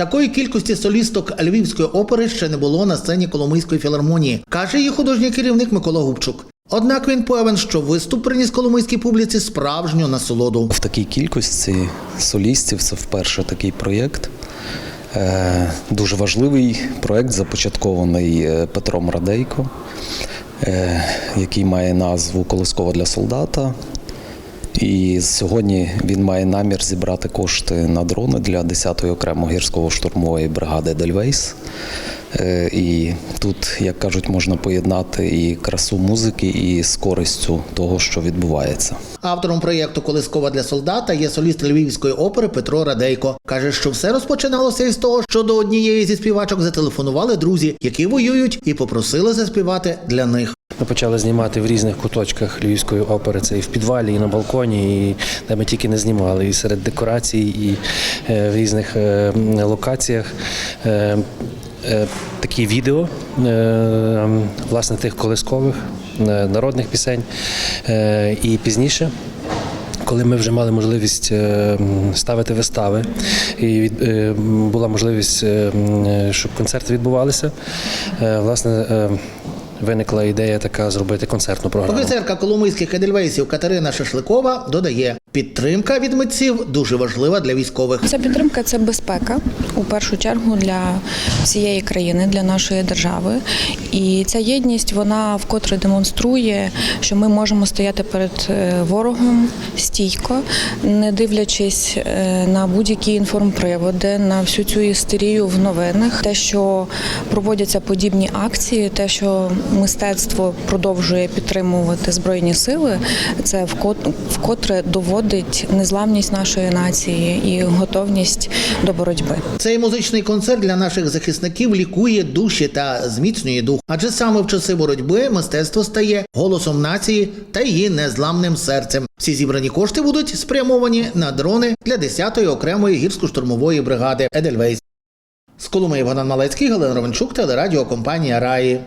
Такої кількості солісток львівської опери ще не було на сцені Коломийської філармонії, каже її художній керівник Микола Губчук. Однак він певен, що виступ приніс коломийській публіці справжню насолоду. В такій кількості солістів це вперше такий проєкт. Е, Дуже важливий проєкт, започаткований е, Петром Радейко, е, який має назву Колискова для солдата. І сьогодні він має намір зібрати кошти на дрони для 10-ї окремо гірсько-штурмової бригади Дельвейс. Е, І тут, як кажуть, можна поєднати і красу музики, і з користю того, що відбувається. Автором проєкту Колискова для солдата є соліст львівської опери Петро Радейко. каже, що все розпочиналося із того, що до однієї зі співачок зателефонували друзі, які воюють, і попросили заспівати для них. Ми почали знімати в різних куточках Львівської опери. Це і в підвалі, і на балконі, і де ми тільки не знімали, і серед декорацій, і е, в різних е, локаціях. Е, Такі відео власне тих колискових народних пісень. І пізніше коли ми вже мали можливість ставити вистави, і була можливість, щоб концерти відбувалися, власне, виникла ідея така зробити концертну програму. Офіцерка коломийських едельвейсів Катерина Шашликова додає, підтримка від митців дуже важлива для військових. Ця підтримка це безпека у першу чергу для всієї країни, для нашої держави. І ця єдність вона вкотре демонструє, що ми можемо стояти перед е, ворогом стійко, не дивлячись е, на будь-які інформприводи, на всю цю істерію в новинах. Те, що проводяться подібні акції, те, що мистецтво продовжує підтримувати збройні сили, це вкот- вкотре доводить незламність нашої нації і готовність до боротьби. Цей музичний концерт для наших захисників лікує душі та зміцнює дух. Адже саме в часи боротьби мистецтво стає голосом нації та її незламним серцем. Всі зібрані кошти будуть спрямовані на дрони для 10-ї окремої гірсько-штурмової бригади Едельвейс. З Коломиї Богдан Малецький, Галина Ровенчук, телерадіокомпанія Раї.